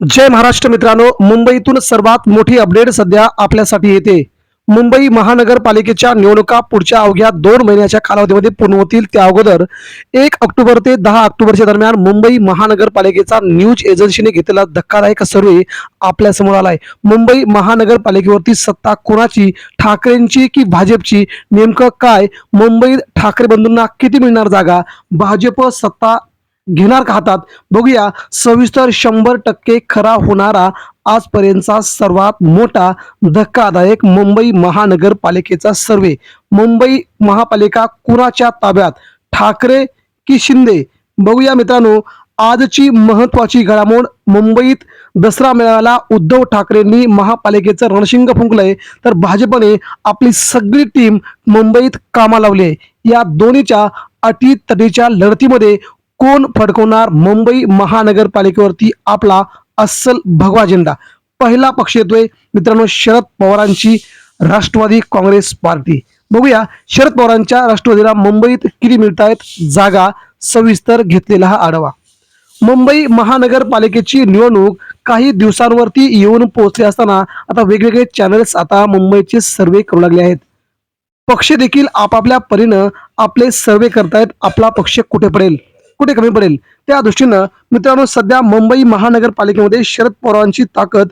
जय महाराष्ट्र मित्रांनो मुंबईतून सर्वात मोठी अपडेट सध्या आपल्यासाठी येते. मुंबई महानगरपालिकेच्या निवडणुका पुढच्या अवघ्या दोन महिन्याच्या कालावधीमध्ये पूर्ण होतील. त्या अगोदर एक ऑक्टोबर ते दहा ऑक्टोबरच्या दरम्यान मुंबई महानगरपालिकेचा न्यूज एजन्सीने घेतलेला धक्कादायक सर्वे आपल्यासमोर आलाय. मुंबई महानगरपालिकेवरती सत्ता कोणाची ठाकरेंची की भाजपची? नेमकं काय? मुंबईत ठाकरे बंधूंना किती मिळणार जागा? भाजप सत्ता घेणार का हातात? बघूया. सविस्तर शंभर टक्के खरा होणारा आजपर्यंतचा सर्वात मोठा धक्कादायक मुंबई महानगरपालिकेचा सर्वे. मुंबई महापालिका कुणाच्या ताब्यात? ठाकरे की शिंदे? बघूया मित्रांनो. आजची महत्वाची घडामोड मुंबईत दसरा मेळाव्याला उद्धव ठाकरेंनी महापालिकेचं रणशिंग फुंकलंय. तर भाजपने आपली सगळी टीम मुंबईत कामा लावली आहे. या दोन्हीच्या अटी तटीच्या लढतीमध्ये कोण फडकवणार? मुंबई महानगरपालिकेवरती आपला अस्सल भगवा झेंडा. पहिला पक्ष येतोय मित्रांनो शरद पवारांची राष्ट्रवादी काँग्रेस पार्टी. बघूया शरद पवारांच्या राष्ट्रवादीला मुंबईत किती मिळत आहेत जागा सविस्तर घेतलेला हा आढावा. मुंबई महानगरपालिकेची निवडणूक काही दिवसांवरती येऊन पोहोचले असताना आता वेगवेगळे चॅनल्स आता मुंबईचे सर्वे करू लागले आहेत. पक्ष देखील आपापल्या परीनं आपले सर्वे करतायत. आपला पक्ष कुठे पडेल? कुठे कमी पडेल? त्या दृष्टीनं मित्रांनो सध्या मुंबई महानगरपालिकेमध्ये शरद पवारांची ताकद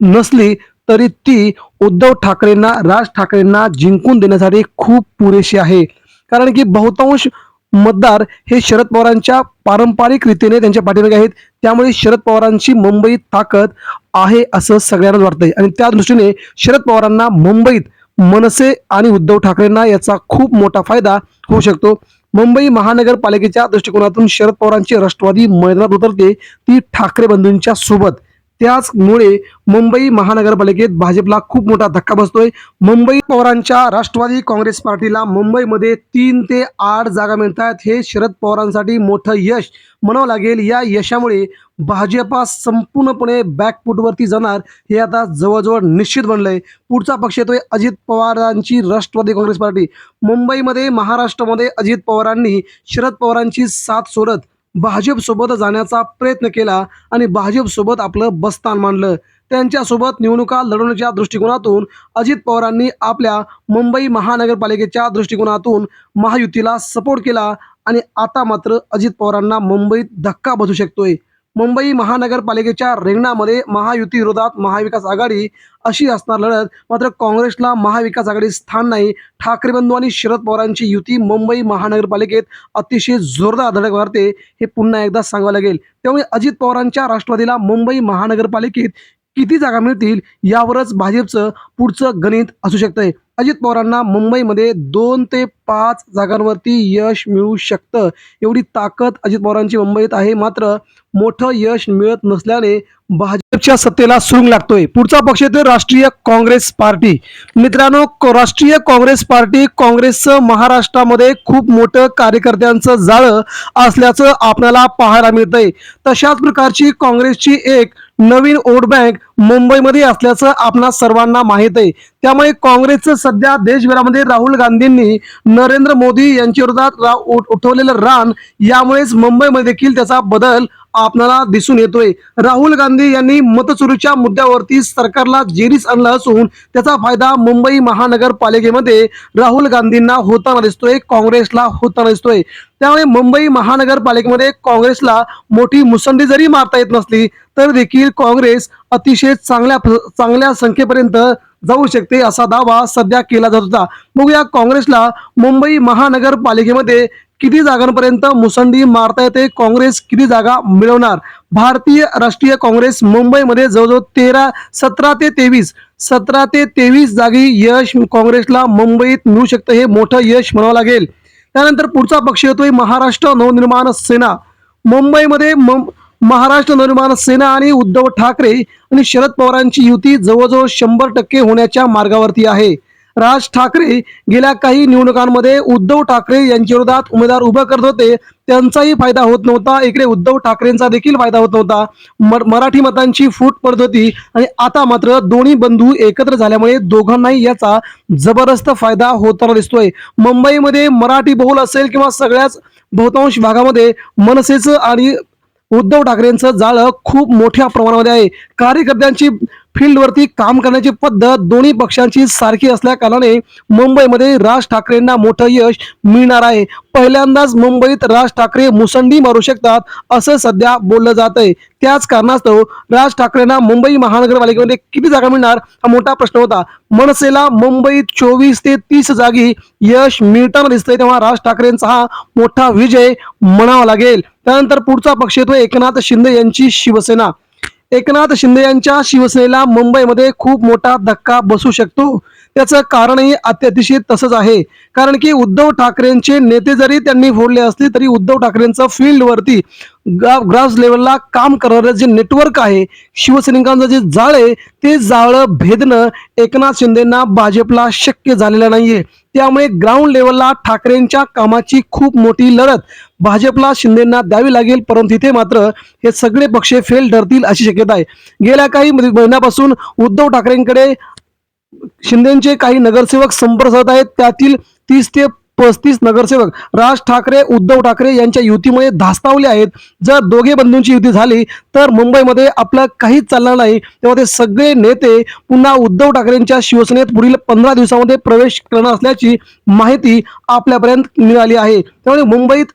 नसली तरी ती उद्धव ठाकरेंना राज ठाकरेंना जिंकून देण्यासाठी खूप पुरेशी आहे. कारण की बहुतांश मतदार हे शरद पवारांच्या पारंपरिक रीतीने त्यांच्या पाठीमागे आहेत. त्यामुळे शरद पवारांची मुंबईत ताकद आहे असं सगळ्यांनाच वाटतंय. आणि त्या दृष्टीने शरद पवारांना मुंबईत मनसे आणि उद्धव ठाकरेंना याचा खूप मोठा फायदा होऊ शकतो. मुंबई महानगरपालिकेच्या दृष्टिकोनातून शरद पवारांची राष्ट्रवादी मैदानात उतरते ती ठाकरे बंधूंच्या सोबत. त्याचमुळे मुंबई महानगरपालिकेत भाजपला खूप मोठा धक्का बसतोय. मुंबई पवारांच्या राष्ट्रवादी काँग्रेस पार्टीला मुंबईमध्ये तीन ते आठ जागा मिळतात. हे शरद पवारांसाठी मोठं यश म्हणावं लागेल. या यशामुळे भाजपा संपूर्णपणे बॅकफूटवरती जाणार हे आता जवळजवळ निश्चित बनलंय. पुढचा पक्ष येतोय अजित पवारांची राष्ट्रवादी काँग्रेस पार्टी. मुंबईमध्ये महाराष्ट्रामध्ये अजित पवारांनी शरद पवारांची साथ सोडत भाजपसोबत जाण्याचा प्रयत्न केला आणि भाजपसोबत आपलं बस्तान मांडलं. त्यांच्यासोबत निवडणुका लढवण्याच्या दृष्टिकोनातून अजित पवारांनी आपल्या मुंबई महानगरपालिकेच्या दृष्टिकोनातून महायुतीला सपोर्ट केला आणि आता मात्र अजित पवारांना मुंबईत धक्का बसू शकतोय. मुंबई महानगरपालिकेच्या रिंगणामध्ये महायुती विरोधात महाविकास आघाडी अशी असणार लढत. मात्र काँग्रेसला महाविकास आघाडीत स्थान नाही. ठाकरे बंधू आणि शरद पवारांची युती मुंबई महानगरपालिकेत अतिशय जोरदार धडक मारते हे पुन्हा एकदा सांगावं लागेल. त्यामुळे अजित पवारांच्या राष्ट्रवादीला मुंबई महानगरपालिकेत किती जागा मिळतील यावरच भाजपचं पुढचं गणित असू शकतंय. अजित पवारांना मुंबईमध्ये दोन ते पाच जागांवरती यश मिळू शकतं. एवढी ताकद अजित पवारांची मुंबईत आहे. मात्र मोठं यश मिळत नसल्याने भाजपच्या सत्तेला सुरुंग लागतोय. पुढचा पक्ष येतोय राष्ट्रीय काँग्रेस पार्टी. मित्रांनो राष्ट्रीय काँग्रेस पार्टी काँग्रेसचं महाराष्ट्रामध्ये खूप मोठं कार्यकर्त्यांचं जाळं असल्याचं आपल्याला पाहायला मिळतंय. तशाच प्रकारची काँग्रेसची एक नवीन वोट बँक मुंबईमध्ये असल्याचं आपणा सर्वांना माहीत आहे. त्यामुळे काँग्रेसचं सध्या देशभरामध्ये राहुल गांधींनी नरेंद्र मोदी यांच्या विरोधात रा- उठवलेलं रान यामुळेच मुंबईमध्ये देखील त्याचा बदल आपल्याला दिसून येतोय. राहुल गांधी यांनी मतचोरीच्या मुद्द्यावरती सरकारला जेरीस आणलं असून त्याचा फायदा मुंबई महानगरपालिकेमध्ये राहुल गांधींना होताना दिसतोय काँग्रेसला होताना दिसतोय. त्यामुळे मुंबई महानगरपालिकेमध्ये काँग्रेसला मोठी मुसंडी जरी मारता येत नसली तर देखील काँग्रेस अतिशय चांगल्या चांगल्या संख्येपर्यंत जाऊ शकते असा दावा सध्या केला जात होता. मग या काँग्रेसला मुंबई महानगरपालिकेमध्ये किती जागांपर्यंत मुसंडी मारता येते? काँग्रेस किती जागा मिळवणार? भारतीय राष्ट्रीय काँग्रेस मुंबईमध्ये जवळजवळ तेरा सतरा ते तेवीस सतरा ते तेवीस जागी यश काँग्रेसला मुंबईत मिळू शकतं हे मोठं यश म्हणावं लागेल. त्यानंतर पुढचा पक्ष येतोय महाराष्ट्र नवनिर्माण सेना. मुंबईमध्ये महाराष्ट्र नवनिर्माण सेना आणि उद्धव ठाकरे आणि शरद पवारांची युती जवळजवळ शंभर टक्के होण्याच्या मार्गावरती आहे. राज ठाकरे गेल्या काही निवडणुकांमध्ये उद्धव ठाकरे यांच्या विरोधात उमेदवार उभं करत होते. त्यांचाही फायदा होत नव्हता. इकडे उद्धव ठाकरेंचा देखील फायदा होत नव्हता. मराठी मतांची फूट पडत होती आणि आता मात्र दोन्ही बंधू एकत्र झाल्यामुळे दोघांनाही याचा जबरदस्त फायदा होताना दिसतोय. मुंबईमध्ये मराठी बहुल असेल किंवा सगळ्याच बहुतांश भागामध्ये मनसेचं आणि उद्धव ठाकरेंचं जाळं खूप मोठ्या प्रमाणामध्ये आहे. कार्यकर्त्यांची फील्डवरती काम करण्याची पद्धत दोन्ही पक्षांची सारखी असल्याकारणाने मुंबईमध्ये राज ठाकरेंना मोठं यश मिळणार आहे. पहिल्यांदाच मुंबईत राज ठाकरे मुसंडी मारू शकतात असं सध्या बोललं जात आहे. त्याच कारणास्तव राज ठाकरेंना मुंबई महानगरपालिकेमध्ये किती जागा मिळणार हा मोठा प्रश्न होता. मनसेला मुंबईत चोवीस ते तीस जागी यश मिळताना दिसतंय तेव्हा राज ठाकरेंचा हा मोठा विजय म्हणावा लागेल. त्यानंतर पुढचा पक्ष येतो एकनाथ शिंदे यांची शिवसेना. एकनाथ शिंदे यांच्या शिवसेनेला मुंबईमध्ये खूप मोठा धक्का बसू शकतो. त्याचं कारणही अत्यतिशय तसंच आहे. कारण की उद्धव ठाकरेंचे नेते जरी त्यांनी फोडले असले तरी उद्धव ठाकरेंचं फील्डवरती ग्रास लेवलला काम करणारं जे नेटवर्क आहे शिवसैनिकांचं जे जाळ आहे ते जाळं भेदणं एकनाथ शिंदेना भाजपला शक्य झालेलं नाहीये. त्यामुळे ग्राउंड लेवलला ठाकरेंच्या कामाची खूप मोठी लढत भाजपला शिंदेना द्यावी लागेल परंतु इथे मात्र हे सगळे पक्ष फेल ठरतील अशी शक्यता आहे. गेल्या काही महिन्यापासून उद्धव ठाकरेंकडे शिंदेचे काही नगरसेवक संपर्क साधत आहेत त्यातील तीस ते पस्तीस नगरसेवक राज ठाकरे उद्धव ठाकरे यांच्या युतीमुळे धास्तावले आहेत. जर दोघे बंधूंची युती झाली तर मुंबईमध्ये आपलं काहीच चालणार नाही. तेव्हा ते सगळे नेते पुन्हा उद्धव ठाकरेंच्या शिवसेनेत पुढील पंधरा दिवसामध्ये प्रवेश करणार असल्याची माहिती आपल्यापर्यंत मिळाली आहे. त्यामुळे मुंबईत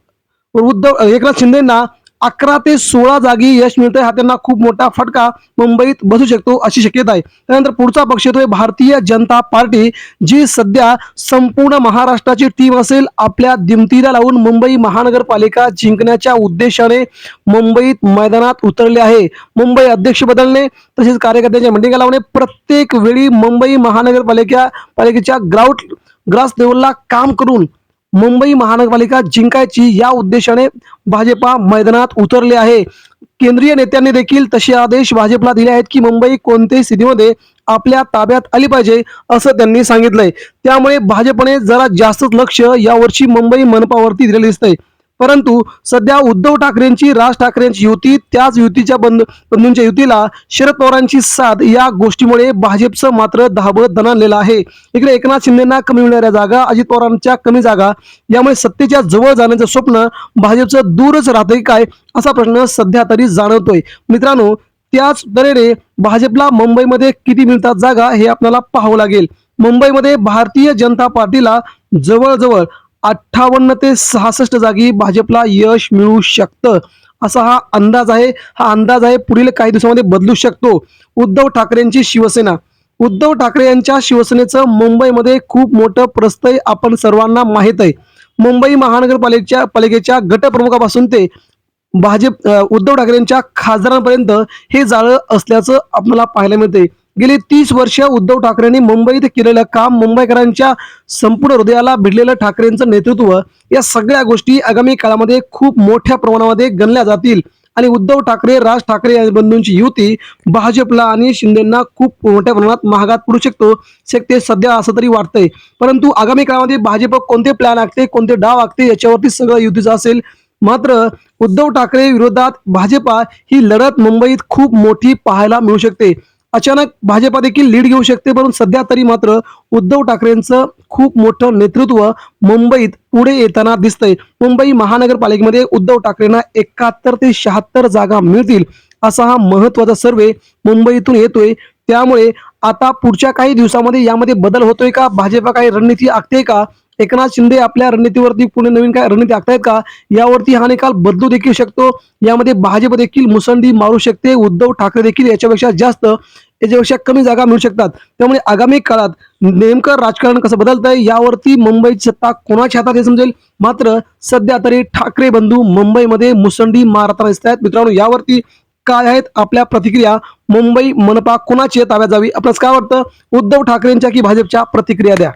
उद्धव एकनाथ शिंदेना अकरा ते सोळा जागी यश मिळतंय. हा त्यांना खूप मोठा फटका मुंबईत बसू शकतो अशी शक्यता आहे. त्यानंतर पुढचा पक्ष येतोय भारतीय जनता पार्टी जी सध्या संपूर्ण महाराष्ट्राची टीम असेल. आपल्या दिमतीला लावून मुंबई महानगरपालिका जिंकण्याच्या उद्देशाने मुंबईत मैदानात उतरले आहे. मुंबई अध्यक्ष बदलणे तसेच कार्यकर्त्यांच्या मिटिंगा लावणे प्रत्येक वेळी मुंबई महानगरपालिका पालिकेच्या ग्राउंड ग्रास लेवलला काम करून मुंबई महानगरपालिका जिंकायची या उद्देशाने भाजपा मैदानात उतरले आहे. केंद्रीय नेत्यांनी देखील तसे आदेश भाजपला दिले आहेत की मुंबई कोणत्याही स्थितीमध्ये आपल्या ताब्यात आली पाहिजे असं त्यांनी सांगितलंय. त्यामुळे भाजपने जरा जास्तच लक्ष यावर्षी मुंबई मनपावरती दिलेलं दिसतंय. परंतु सध्या उद्धव ठाकरेंची राज ठाकरेंची युती त्याच युतीच्या बंधू बंधूंच्या युतीला शरद पवारांची साथ या गोष्टीमुळे भाजपचं मात्र धाबत दणानलेलं आहे. इकडे एकनाथ शिंदेना कमी मिळणाऱ्या जागा अजित पवारांच्या कमी जागा यामुळे सत्तेच्या जवळ जाण्याचं स्वप्न भाजपचं दूरच राहतंय काय असा प्रश्न सध्या तरी जाणवतोय. मित्रांनो त्याच तऱ्हेने भाजपला मुंबईमध्ये किती मिळतात जागा हे आपल्याला पाहावं लागेल. मुंबईमध्ये भारतीय जनता पार्टीला जवळजवळ अठ्ठावन्न ते सहासष्ट जागी भाजपला यश मिळू शकतं. असा हा अंदाज आहे. हा अंदाज आहे पुढील काही दिवसामध्ये बदलू शकतो. उद्धव ठाकरेंची शिवसेना. उद्धव ठाकरे यांच्या शिवसेनेचं मुंबईमध्ये खूप मोठं प्रस्तय आपण सर्वांना माहीत आहे. मुंबई महानगरपालिकेच्या पालिकेच्या गटप्रमुखापासून ते भाजप उद्धव ठाकरेंच्या खासदारांपर्यंत हे जाळं असल्याचं आपल्याला पाहायला मिळते गेली तीस वर्ष उद्धव ठाकरेंनी मुंबईत केलेलं काम मुंबईकरांच्या संपूर्ण हृदयाला भिडलेलं ठाकरेंचं नेतृत्व या सगळ्या गोष्टी आगामी काळामध्ये खूप मोठ्या प्रमाणामध्ये गणल्या जातील. आणि उद्धव ठाकरे राज ठाकरे या बंधूंची युती भाजपला आणि शिंदेना खूप मोठ्या प्रमाणात महागात पडू शकतो. शकते सध्या असं तरी वाटतंय. परंतु आगामी काळामध्ये भाजप कोणते प्लॅन आखते कोणते डाव आखते याच्यावरती सगळं युतीचं असेल. मात्र उद्धव ठाकरे विरोधात भाजपा ही लढत मुंबईत खूप मोठी पाहायला मिळू शकते. अचानक भाजपा देखील लीड घेऊ शकते परंतु सध्या तरी मात्र उद्धव ठाकरेंचं खूप मोठं नेतृत्व मुंबईत पुढे येताना दिसतंय. मुंबई महानगरपालिकेमध्ये उद्धव ठाकरेंना एकाहत्तर ते शहात्तर जागा मिळतील असा हा महत्त्वाचा सर्वे मुंबईतून येतोय. त्यामुळे आता पुढच्या काही दिवसामध्ये यामध्ये बदल होतोय का? भाजपा काही रणनीती आखते का? एकनाथ शिंदे आपल्या रणनीतीवरती पुणे नवीन काय रणनीती आखतायत का? यावरती हा निकाल बदलू देखील शकतो. यामध्ये भाजप देखील मुसंडी मारू शकते. उद्धव ठाकरे देखील याच्यापेक्षा जास्त याच्यापेक्षा कमी जागा मिळू शकतात. त्यामुळे आगामी काळात नेमकं राजकारण कसं बदलतंय यावरती मुंबईची सत्ता कोणाच्या हातात हे समजेल? मात्र सध्या तरी ठाकरे बंधू मुंबईमध्ये मुसंडी मारताना दिसत आहेत मित्रांनो यावरती काय आहेत आपल्या प्रतिक्रिया? मुंबई मनपा कोणाची ताब्यात जावी आपल्यास काय वाटतं? उद्धव ठाकरेंच्या की भाजपच्या प्रतिक्रिया द्या?